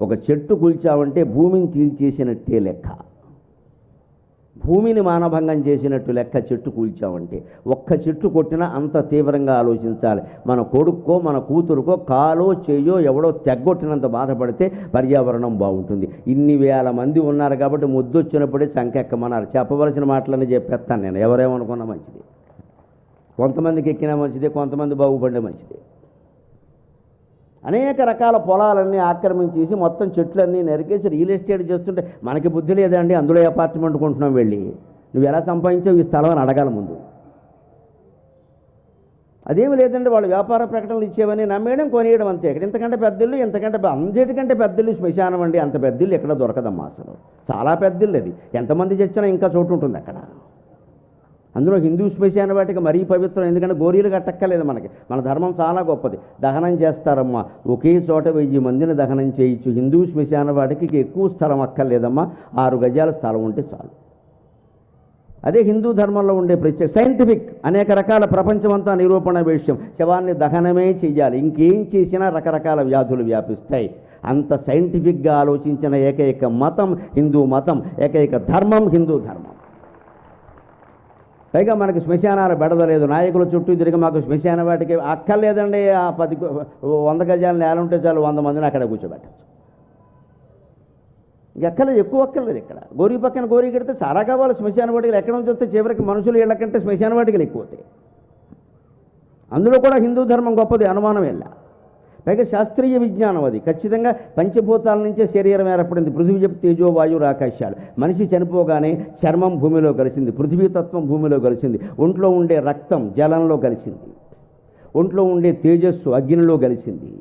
ఒక చెట్టు కూల్చావంటే భూమిని తీల్చేసినట్టే లెక్క. భూమిని మానభంగం చేసినట్టు లెక్క చెట్టు కూల్చామంటే ఒక్క చెట్టు కొట్టినా అంత తీవ్రంగా ఆలోచించాలి. మన కొడుక్కో మన కూతురుకో కాలో చేయో ఎవడో తెగ్గొట్టినంత బాధపడితే పర్యావరణం బాగుంటుంది. ఇన్ని వేల మంది ఉన్నారు కాబట్టి ముద్దొచ్చినప్పుడే చంకెక్కమన్నారు చెప్పవలసిన మాటలని చెప్పేస్తాను నేను. ఎవరేమనుకున్నా మంచిది. కొంతమందికి ఎక్కినా మంచిదే కొంతమంది బాగుపడే మంచిదే. అనేక రకాల పొలాలన్నీ ఆక్రమించేసి మొత్తం చెట్లన్నీ నరికేసి రియల్ ఎస్టేట్ చేస్తుంటే మనకి బుద్ధి లేదండి అందులో అపార్ట్మెంట్ కొంటున్నాం వెళ్ళి? నువ్వు ఎలా సంపాదించావు ఈ స్థలం అని అడగాల ముందు. అదేమి లేదండి వాళ్ళు వ్యాపార ప్రకటనలు ఇచ్చేవని నమ్మేయడం కొనియడం అంతే. ఇక్కడ ఇంతకంటే పెద్దిల్లు ఇంతకంటే అందరికంటే పెద్దిల్లు శ్మశానం అండి అంత పెద్దిల్లు ఎక్కడ దొరకదమ్మా అసలు. చాలా పెద్దిల్లు అది. ఎంతమంది చచ్చినా ఇంకా చోటు ఉంటుంది అక్కడ. అందులో హిందూ శ్మశాన వాటికి మరీ పవిత్రం ఎందుకంటే గోరీలు కట్టక్కర్లేదు మనకి. మన ధర్మం చాలా గొప్పది. దహనం చేస్తారమ్మా. ఒకే చోట వెయ్యి మందిని దహనం చేయొచ్చు హిందూ శ్మశాన వాటికి ఎక్కువ స్థలం అక్కర్లేదమ్మా. ఆరు గజాల స్థలం ఉంటే చాలు. అదే హిందూ ధర్మంలో ఉండే ప్రత్యేక సైంటిఫిక్ అనేక రకాల ప్రపంచమంతా నిరూపణ విషయం. శవాన్ని దహనమే చెయ్యాలి. ఇంకేం చేసినా రకరకాల వ్యాధులు వ్యాపిస్తాయి. అంత సైంటిఫిక్గా ఆలోచించిన ఏకైక మతం హిందూ మతం ఏకైక ధర్మం హిందూ ధర్మం. పైగా మనకి శ్మశానాలు బెడదలేదు. నాయకుల చుట్టూ తిరిగి మాకు శ్మశాన వాటికి అక్కర్లేదండి. ఆ పది వంద గజాలు నేల ఉంటే చాలు వంద మందిని అక్కడ కూర్చోబెట్టచ్చు. ఎక్కర్లేదు ఎక్కువ అక్కర్లేదు ఇక్కడ. గోరి పక్కన గోరి కడితే చాలా కావాలి. శ్మశాన వాటికలు ఎక్కడ నుంచి వస్తే చివరికి మనుషులు ఇళ్ళ కంటే శ్మశాన వాటికలు ఎక్కువ అవుతాయి. అందులో కూడా హిందూ ధర్మం గొప్పది అనుమానం వెళ్ళా పైగా శాస్త్రీయ విజ్ఞానం అది. ఖచ్చితంగా పంచభూతాల నుంచే శరీరం ఏర్పడింది. పృథివీ చెప్పు తేజో వాయువు ఆకాశాలు మనిషి చనిపోగానే చర్మం భూమిలో కలిసింది. పృథివీతత్వం భూమిలో కలిసింది. ఒంట్లో ఉండే రక్తం జలంలో కలిసింది. ఒంట్లో ఉండే తేజస్సు అగ్నిలో కలిసింది.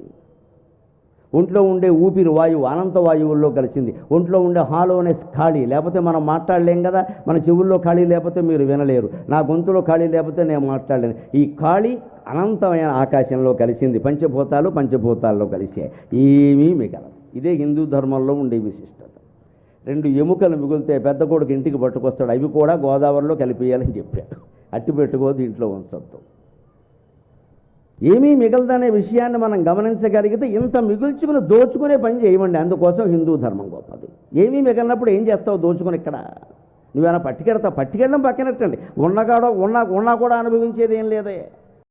ఒంట్లో ఉండే ఊపిరి వాయువు అనంత వాయువుల్లో కలిసింది. ఒంట్లో ఉండే హాలోనెస్ ఖాళీ. లేకపోతే మనం మాట్లాడలేం కదా. మన చెవుల్లో ఖాళీ లేకపోతే మీరు వినలేరు. నా గొంతులో ఖాళీ లేకపోతే నేను మాట్లాడలేను. ఈ ఖాళీ అనంతమైన ఆకాశంలో కలిసింది. పంచభూతాలు పంచభూతాల్లో కలిసాయి ఏమీ మిగలదు ఇదే హిందూ ధర్మంలో ఉండే విశిష్టత. రెండు ఎముకలు మిగులితే పెద్ద కొడుకు ఇంటికి పట్టుకొస్తాడు. అవి కూడా గోదావరిలో కలిపేయాలని చెప్పాడు. అట్టి పెట్టుకోదు ఇంట్లో ఉంచద్దు. ఏమీ మిగలదనే విషయాన్ని మనం గమనించగలిగితే ఇంత మిగుల్చుకుని దోచుకునే పని చేయమండి. అందుకోసం హిందూ ధర్మం గొప్పది. ఏమీ మిగలినప్పుడు ఏం చేస్తావు దోచుకుని ఇక్కడ? నువ్వేమైనా పట్టుకెడతావు? పట్టుకెళ్ళడం పక్కనట్టండి. ఉన్నగాడో ఉన్నా ఉన్నా కూడా అనుభవించేది ఏం లేదే.